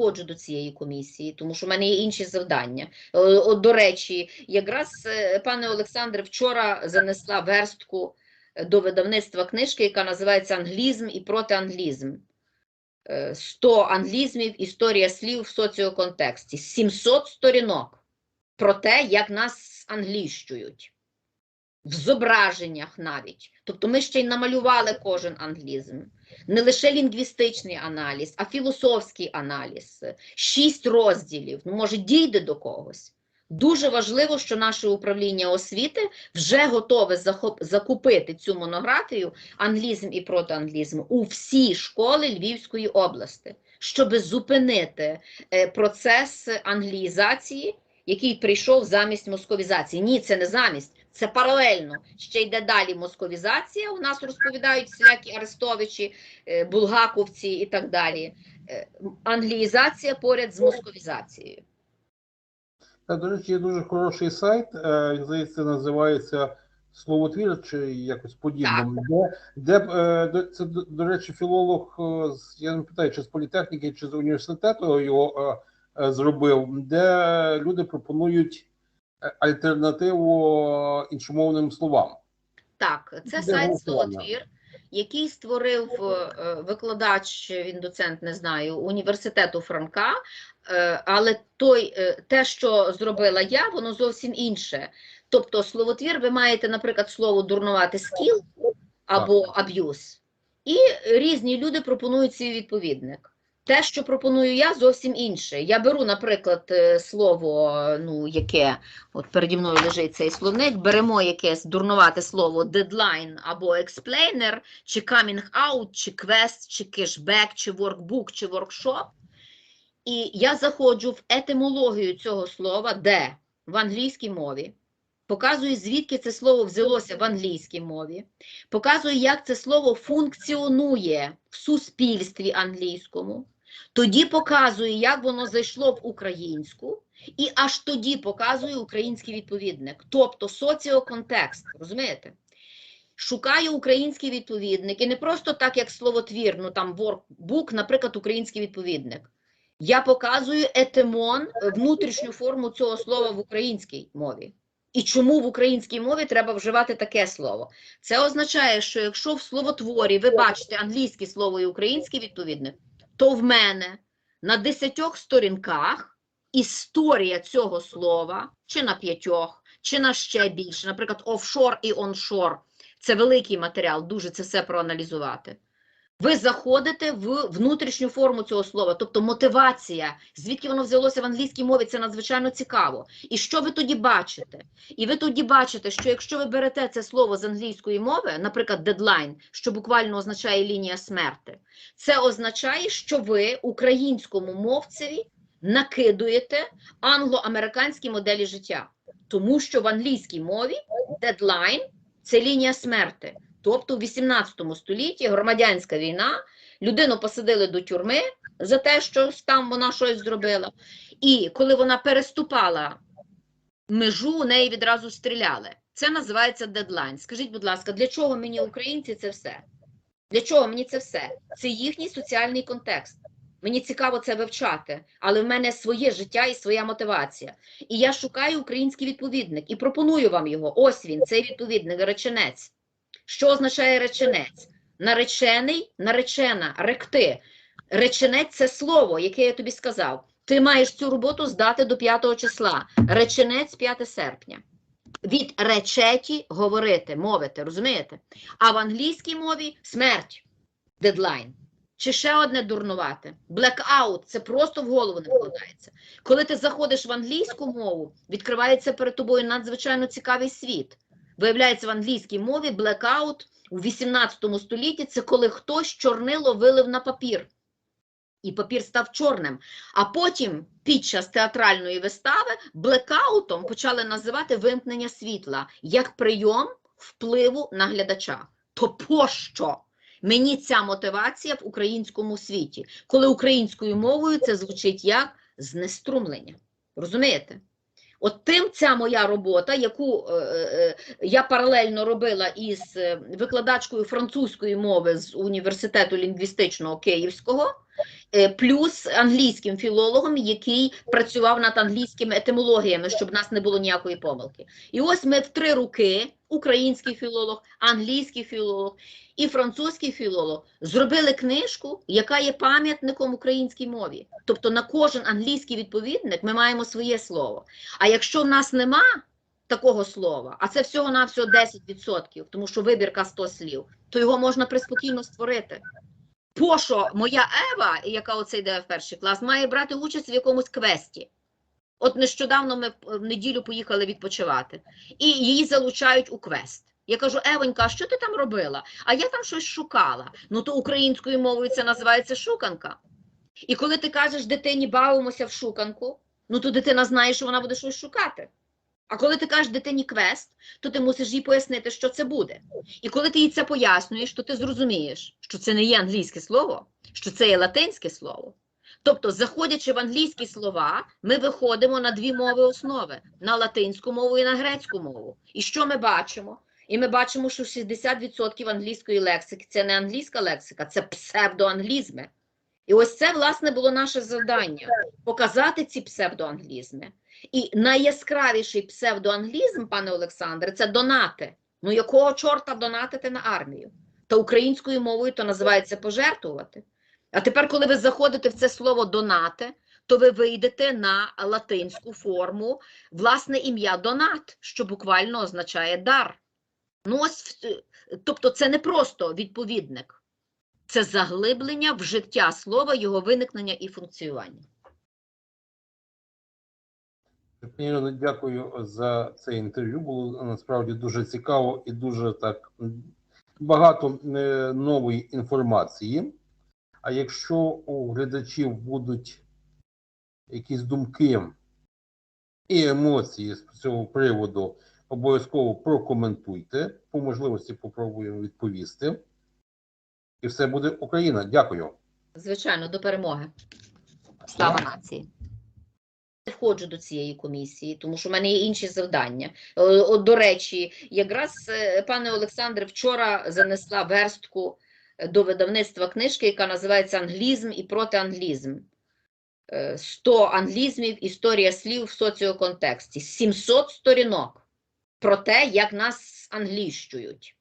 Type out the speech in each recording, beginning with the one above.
входжу до цієї комісії, тому що в мене є інші завдання. Е, От, до речі, якраз е, пане Олександре вчора занесла верстку е, до видавництва книжки, яка називається Англізм і протианглізм. Е, 100 англізмів, історія слів в соціоконтексті. 700 сторінок про те, як нас англіщують. В зображеннях навіть. Тобто ми ще й намалювали кожен англізм. Не лише лінгвістичний аналіз, а філософський аналіз. Шість розділів. Ну, може, дійде до когось. Дуже важливо, що наше управління освіти вже готове закупити цю монографію англізм і протианглізм у всі школи Львівської області, щоб зупинити е, процес англіїзації, який прийшов замість московізації. Ні, це не замість, це паралельно. Ще йде далі московізація. У нас розповідають всілякі арестовичі, е, булгаковці і так далі. Е, Англіїзація поряд з московізацією. Та, до речі, є дуже хороший сайт, е, він, здається, називається Словотвір чи якось подібно. Де, де е, це, до, речі, філолог, е, я не питаю, чи з політехніки, чи з університету його е, е, зробив, де люди пропонують е, альтернативу е, іншомовним словам. Так, це Де сайт? Словотвір, який створив е, викладач, він доцент, не знаю, університету Франка, е, але той, е, те, що зробила я, воно зовсім інше. Тобто, словотвір, ви маєте, наприклад, слово дурнувати скіл або аб'юз, і різні люди пропонують свій відповідник. Те, що пропоную я, зовсім інше. Я беру, наприклад, е, слово, ну, яке От переді мною лежить цей словник. Беремо якесь дурнувате слово deadline або explainer, чи coming out, чи quest, чи cashback, чи workbook, чи workshop. І я заходжу в етимологію цього слова, де в англійській мові. Показую, звідки це слово взялося в англійській мові. Показую, як це слово функціонує в суспільстві англійському. Тоді показую, як воно зайшло в українську. І аж тоді показує український відповідник, тобто соціоконтекст, розумієте? Шукаю український відповідник, і не просто так, як словотвір, ну там workbook, наприклад, український відповідник. Я показую етимон, е, внутрішню форму цього слова в українській мові. І чому в українській мові треба вживати таке слово? Це означає, що якщо в словотворі ви бачите англійське слово і український відповідник, то в мене на десятьох сторінках історія цього слова, чи на п'ятьох, чи на ще більше, наприклад, офшор і оншор. Це великий матеріал, дуже це все проаналізувати. Ви заходите в внутрішню форму цього слова, тобто мотивація, звідки воно взялося в англійській мові, це надзвичайно цікаво. І що ви тоді бачите? І ви тоді бачите, що якщо ви берете це слово з англійської мови, наприклад, дедлайн, що буквально означає лінія смерти, це означає, що ви українському мовцеві накидуєте англо-американські моделі життя, тому що в англійській мові дедлайн це лінія смерти. Тобто в 18 столітті громадянська війна, людину посадили до тюрми за те, що там вона щось зробила. І коли вона переступала межу, у неї відразу стріляли. Це називається дедлайн. Скажіть, будь ласка, для чого мені українці це все? Для чого мені це все? Це їхній соціальний контекст. Мені цікаво це вивчати, але в мене своє життя і своя мотивація. І я шукаю український відповідник і пропоную вам його. Ось він, цей відповідник, реченець. Що означає реченець? Наречений, наречена, ректи. Реченець це слово, яке я тобі сказав. Ти маєш цю роботу здати до 5 числа. Реченець 5 серпня. Від речеті говорити, мовити, розумієте? А в англійській мові смерть, дедлайн. Чи ще одне дурнувати? Blackout – це просто в голову не вкладається. Коли ти заходиш в англійську мову, відкривається перед тобою надзвичайно цікавий світ. Виявляється, в англійській мові blackout у 18 столітті це коли хтось чорнило вилив на папір. І папір став чорним. А потім, під час театральної вистави, блекаутом почали називати вимкнення світла як прийом впливу на глядача. То пощо? Мені ця мотивація в українському світі, коли українською мовою це звучить як знеструмлення. Розумієте? От тим ця моя робота, яку е, е, я паралельно робила із е, викладачкою французької мови з університету лінгвістичного Київського, е, плюс англійським філологом, який працював над англійськими етимологіями, щоб в нас не було ніякої помилки. І ось ми в три руки, український філолог, англійський філолог і французький філолог, зробили книжку, яка є пам'ятником українській мові. Тобто на кожен англійський відповідник ми маємо своє слово. А якщо в нас нема такого слова, а це всього-навсього 10%, тому що вибірка 100 слів, то його можна приспокійно створити. Пощо моя Ева, яка оце йде в перший клас, має брати участь в якомусь квесті. От нещодавно ми в неділю поїхали відпочивати, і її залучають у квест. Я кажу, Евонька, а що ти там робила? А я там щось шукала. Ну то українською мовою це називається шуканка. І коли ти кажеш дитині бавимося в шуканку, ну то дитина знає, що вона буде щось шукати. А коли ти кажеш дитині квест, то ти мусиш їй пояснити, що це буде. І коли ти їй це пояснюєш, то ти зрозумієш, що це не є англійське слово, що це є латинське слово. Тобто, заходячи в англійські слова, ми виходимо на дві мови основи: на латинську мову і на грецьку мову. І що ми бачимо? І ми бачимо, що 60% англійської лексики це не англійська лексика, це псевдоанглізми. І ось це, власне, було наше завдання показати ці псевдоанглізми. І найяскравіший псевдоанглізм, пане Олександре, це донати. Ну якого чорта донатити на армію? Та українською мовою то називається пожертвувати. А тепер, коли ви заходите в це слово донати, то ви вийдете на латинську форму власне ім'я донат, що буквально означає дар. Ну, ось, тобто, це не просто відповідник, це заглиблення в життя слова, його виникнення і функціонування. Пані Ірино, дякую за це інтерв'ю. Було насправді дуже цікаво і дуже так багато е, нової інформації. А якщо у глядачів будуть якісь думки і емоції з цього приводу, обов'язково прокоментуйте. По можливості попробуємо відповісти. І все буде Україна. Дякую. Звичайно, до перемоги. Слава нації. Входжу до цієї комісії, тому що в мене є інші завдання. Е, до речі, якраз е, пане Олександре вчора занесла верстку е, до видавництва книжки, яка називається Англізм і протианглізм. Е, 100 англізмів, історія слів в соціоконтексті. 700 сторінок про те, як нас англіщують.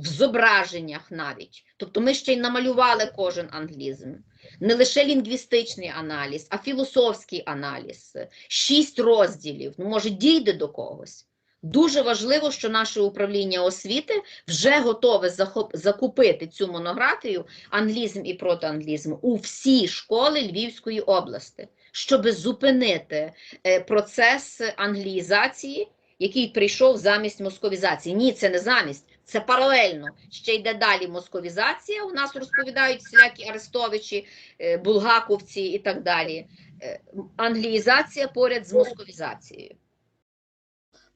В зображеннях навіть. Тобто ми ще й намалювали кожен англізм. Не лише лінгвістичний аналіз, а філософський аналіз. Шість розділів. Ну, може, дійде до когось. Дуже важливо, що наше управління освіти вже готове закупити цю монографію англізм і протианглізм у всі школи Львівської області, щоб зупинити е, процес англіїзації, який прийшов замість московізації. Ні, це не замість, це паралельно. Ще йде далі московізація. У нас розповідають всілякі арестовичі, е, булгаковці і так далі. Е, Англіїзація поряд з московізацією.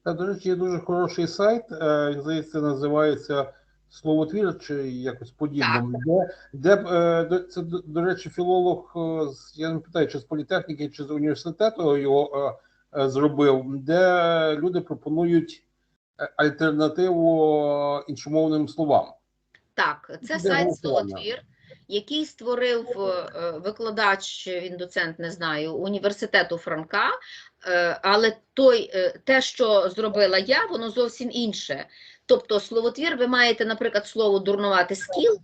Та, до речі, є дуже хороший сайт, е, здається, називається Словотвір чи якось подібно. Де, де це, до, речі, філолог, я не питаю, чи з політехніки, чи з університету його зробив, де люди пропонують альтернативу е, іншомовним словам. Так, це Де сайт? Словотвір, який створив е, викладач, він доцент, не знаю, університету Франка, е, але той, е, те, що зробила я, воно зовсім інше. Тобто словотвір, ви маєте, наприклад, слово дурнувати скіл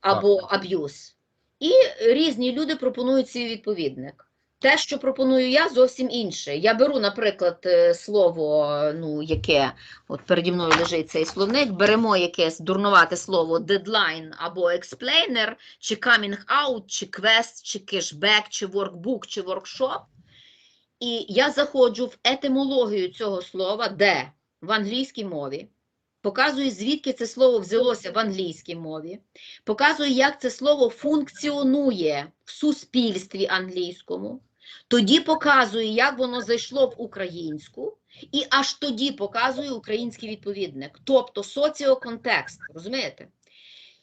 або аб'юз, і різні люди пропонують свій відповідник. Те, що пропоную я, зовсім інше. Я беру, наприклад, е, слово, ну, яке От переді мною лежить цей словник. Беремо якесь дурнувате слово deadline або explainer, чи coming out, чи quest, чи cashback, чи workbook, чи workshop. І я заходжу в етимологію цього слова, де в англійській мові. Показую, звідки це слово взялося в англійській мові. Показую, як це слово функціонує в суспільстві англійському. Тоді показую, як воно зайшло в українську. І аж тоді показую український відповідник, тобто соціоконтекст, розумієте?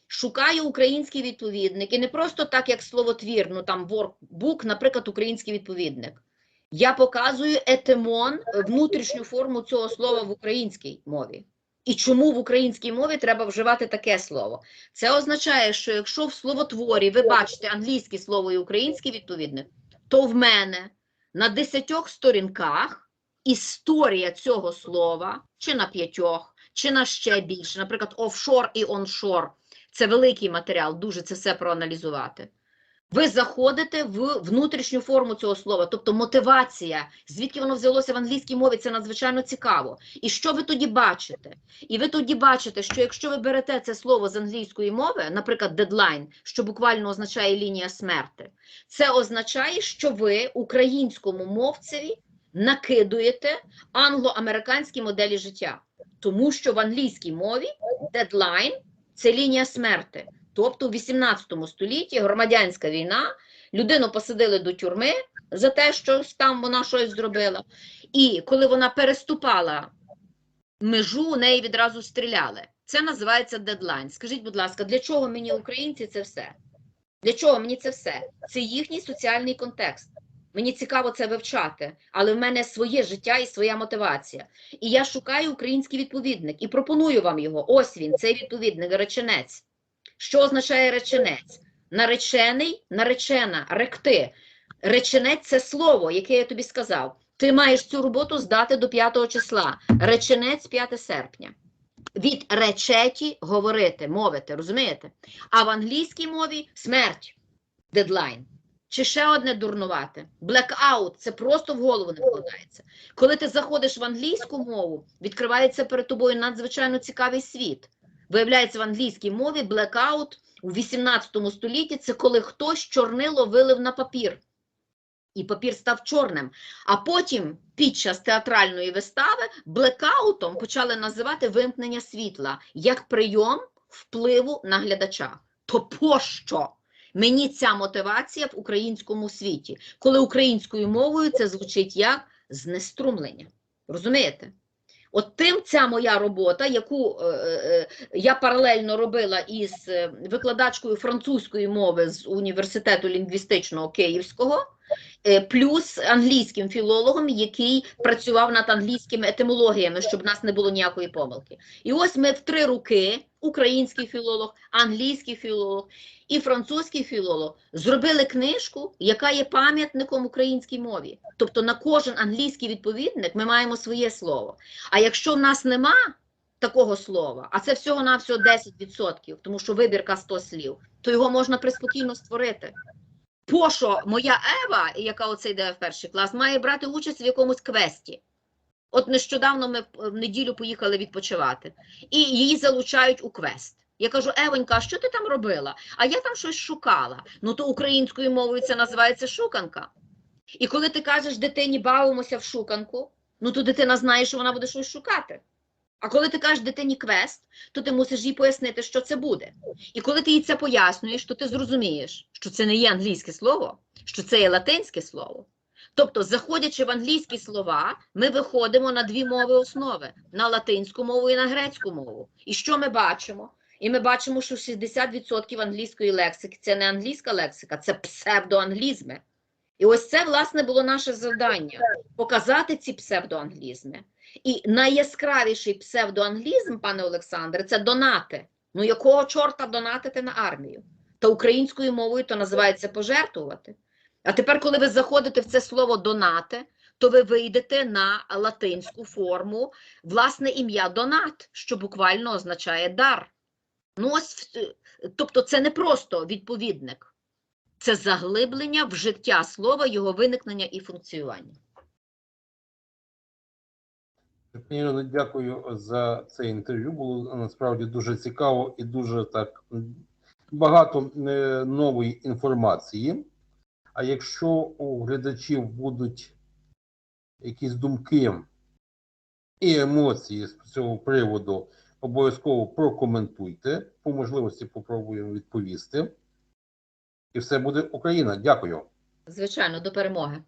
Шукаю український відповідник, і не просто так, як словотвір, ну там workbook, наприклад, український відповідник. Я показую етимон, е, внутрішню форму цього слова в українській мові. І чому в українській мові треба вживати таке слово? Це означає, що якщо в словотворі ви бачите англійське слово і українське відповідник, то в мене на десятьох сторінках історія цього слова, чи на п'ятьох, чи на ще більше, наприклад, офшор і оншор. Це великий матеріал, дуже це все проаналізувати. Ви заходите в внутрішню форму цього слова, тобто мотивація, звідки воно взялося в англійській мові, це надзвичайно цікаво. І що ви тоді бачите? І ви тоді бачите, що якщо ви берете це слово з англійської мови, наприклад, дедлайн, що буквально означає лінія смерти, це означає, що ви українському мовцеві накидуєте англо-американські моделі життя, тому що в англійській мові дедлайн це лінія смерти. Тобто в 18 столітті громадянська війна, людину посадили до тюрми за те, що там вона щось зробила. І коли вона переступала межу, у неї відразу стріляли. Це називається дедлайн. Скажіть, будь ласка, для чого мені українці це все? Для чого мені це все? Це їхній соціальний контекст. Мені цікаво це вивчати, але в мене своє життя і своя мотивація. І я шукаю український відповідник і пропоную вам його. Ось він, цей відповідник, реченець. Що означає реченець? Наречений, наречена, ректи. Реченець це слово, яке я тобі сказав. Ти маєш цю роботу здати до 5 числа. Реченець 5 серпня. Від речеті говорити, мовити, розумієте? А в англійській мові смерть, дедлайн. Чи ще одне дурнувати? Blackout – це просто в голову не вкладається. Коли ти заходиш в англійську мову, відкривається перед тобою надзвичайно цікавий світ. Виявляється, в англійській мові blackout у 18 столітті це коли хтось чорнило вилив на папір. І папір став чорним. А потім, під час театральної вистави, блекаутом почали називати вимкнення світла як прийом впливу на глядача. То пощо? Мені ця мотивація в українському світі, коли українською мовою це звучить як знеструмлення. Розумієте? От тим ця моя робота, яку е, е, я паралельно робила із е, викладачкою французької мови з університету лінгвістичного Київського, е, плюс англійським філологом, який працював над англійськими етимологіями, щоб в нас не було ніякої помилки. І ось ми в три роки, український філолог, англійський філолог і французький філолог, зробили книжку, яка є пам'ятником українській мові. Тобто на кожен англійський відповідник ми маємо своє слово. А якщо в нас нема такого слова, а це всього-навсього 10%, тому що вибірка 100 слів, то його можна приспокійно створити. Пощо моя Ева, яка оце йде в перший клас, має брати участь в якомусь квесті. От нещодавно ми в неділю поїхали відпочивати, і її залучають у квест. Я кажу, Евонька, що ти там робила? А я там щось шукала. Ну то українською мовою це називається шуканка. І коли ти кажеш дитині бавимося в шуканку, ну то дитина знає, що вона буде щось шукати. А коли ти кажеш дитині квест, то ти мусиш їй пояснити, що це буде. І коли ти їй це пояснюєш, то ти зрозумієш, що це не є англійське слово, що це є латинське слово. Тобто, заходячи в англійські слова, ми виходимо на дві мови основи: на латинську мову і на грецьку мову. І що ми бачимо? І ми бачимо, що 60% англійської лексики це не англійська лексика, це псевдоанглізми. І ось це, власне, було наше завдання показати ці псевдоанглізми. І найяскравіший псевдоанглізм, пане Олександре, це донати. Ну якого чорта донатити на армію? Та українською мовою то називається пожертвувати. А тепер, коли ви заходите в це слово донати, то ви вийдете на латинську форму власне ім'я донат, що буквально означає дар. Ну, ось, тобто, це не просто відповідник, це заглиблення в життя слова, його виникнення і функціонування. Пані Ірино, дякую за це інтерв'ю. Було насправді дуже цікаво і дуже так багато е, нової інформації. А якщо у глядачів будуть якісь думки і емоції з цього приводу, обов'язково прокоментуйте. По можливості попробуємо відповісти. І все буде Україна. Дякую. Звичайно, до перемоги.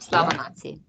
Слава нації!